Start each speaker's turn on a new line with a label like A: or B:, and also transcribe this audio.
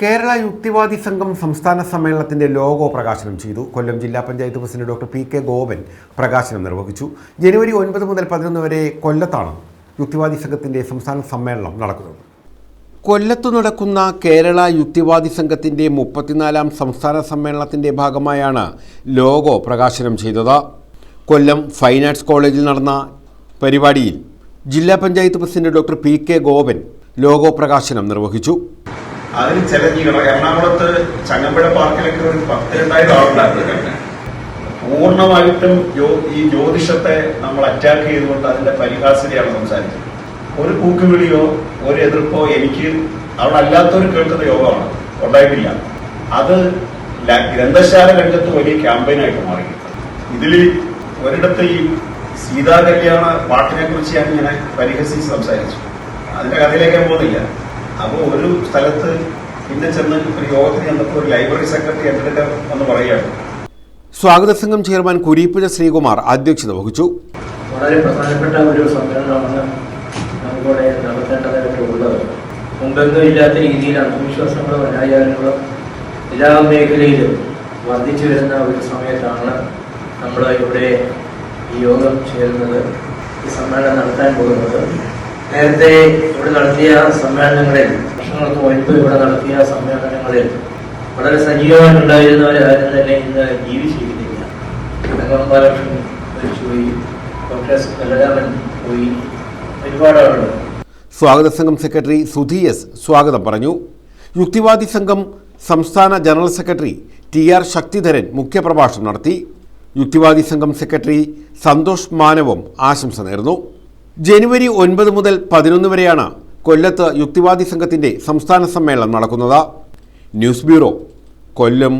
A: കേരള യുക്തിവാദി സംഘം സംസ്ഥാന സമ്മേളനത്തിന്റെ ലോഗോ പ്രകാശനം ചെയ്തു. കൊല്ലം ജില്ലാ panchayat president doctor P K Gopan പ്രകാശനം നിർവഹിച്ചു. ജനുവരി ഒൻപത് മുതൽ പതിനൊന്ന് വരെ കൊല്ലത്താണ് യുക്തിവാദി സംഘത്തിന്റെ സംസ്ഥാന സമ്മേളനം നടക്കുന്നത്. കൊല്ലത്ത് നടക്കുന്ന കേരള യുക്തിവാദി സംഘത്തിന്റെ മുപ്പത്തിനാലാം സംസ്ഥാന സമ്മേളനത്തിന്റെ ഭാഗമായാണ് ലോഗോ പ്രകാശനം ചെയ്തത്. കൊല്ലം ഫൈൻ ആർട്സ് കോളേജിൽ നടന്ന പരിപാടിയിൽ ജില്ലാ panchayat president doctor P K Gopan logo പ്രകാശനം നിർവഹിച്ചു.
B: അതിന് ചെലഞ്ഞിക്കണം എറണാകുളത്ത് ചങ്ങമ്പുഴ പാർക്കിലൊക്കെ ഒരു പത്ത് രണ്ടായിരം ആളുണ്ടായിരുന്നു. പൂർണമായിട്ടും ഈ ജ്യോതിഷത്തെ നമ്മൾ അറ്റാക്ക് ചെയ്തുകൊണ്ട് അതിന്റെ പരിഹാസ്യതയാണ് സംസാരിച്ചത്. ഒരു കൂക്കുവിളിയോ ഒരു എതിർപ്പോ എനിക്ക് അവിടെ അല്ലാത്തവർ കേൾക്കുന്ന യോഗമാണ്. ഉണ്ടായിട്ടില്ല. അത് ഗ്രന്ഥശാല രംഗത്ത് വലിയ ക്യാമ്പയിനായിട്ട് മാറി. ഇതിൽ ഒരിടത്ത് ഈ സീതാ കല്യാണ പാട്ടിനെ കുറിച്ച് ഞാൻ ഇങ്ങനെ പരിഹസിച്ച് സംസാരിച്ചു. അതിന്റെ കഥയിലേക്ക് പോകുന്നില്ല. അപ്പോൾ ഒരു സ്ഥലത്ത് പിന്നെ ചെന്ന് ഒരു യോഗത്തിന് ചെന്നപ്പോൾ ഒരു ലൈബ്രറി സെക്രട്ടറി എന്റെ എന്ന് വന്ന് പറയുകയാണ്.
A: സ്വാഗത സംഘം ചെയർമാൻ കുരീപ്പുഴ ശ്രീകുമാർ അധ്യക്ഷത വഹിച്ചു.
C: വളരെ പ്രധാനപ്പെട്ട ഒരു സമ്മേളനമാണ് നമുക്കിവിടെ നടത്തേണ്ടതായിട്ടുള്ളത് മുമ്പെങ്ങും ഇല്ലാത്ത രീതിയിൽ അന്ധവിശ്വാസങ്ങളും അനാചാരങ്ങളും എല്ലാ മേഖലയിലും വർദ്ധിച്ചു വരുന്ന ഒരു സമയത്താണ് നമ്മൾ ഇവിടെ ഈ യോഗം ചേരുന്നത് ഈ സമ്മേളനം നടത്താൻ പോകുന്നത്. നേരത്തെ ഇവിടെ നടത്തിയ സമ്മേളനങ്ങളിൽ വർഷങ്ങൾക്ക് മുൻപ് ഇവിടെ നടത്തിയ സമ്മേളനങ്ങളിൽ വളരെ സജീവമായിട്ടുണ്ടായിരുന്നവരാരും തന്നെ ഇന്ന് ജീവിച്ചിരിക്കുന്നില്ല. കടകം ബാലകൃഷ്ണൻ മരിച്ചുപോയി ഡോക്ടർ ബലരാമൻ പോയി. ഒരുപാട് ആളുകൾ.
A: സ്വാഗത സംഘം സെക്രട്ടറി സുധി എസ് സ്വാഗതം പറഞ്ഞു. യുക്തിവാദി സംഘം സംസ്ഥാന general secretary T R Sakthidharan മുഖ്യപ്രഭാഷണം നടത്തി. യുക്തിവാദി സംഘം സെക്രട്ടറി സന്തോഷ് മാനവും ആശംസ നേർന്നു. ജനുവരി ഒൻപത് മുതൽ പതിനൊന്ന് വരെയാണ് കൊല്ലത്ത് യുക്തിവാദി സംഘത്തിന്റെ സംസ്ഥാന സമ്മേളനം നടക്കുന്നത്. News bureau Kollam.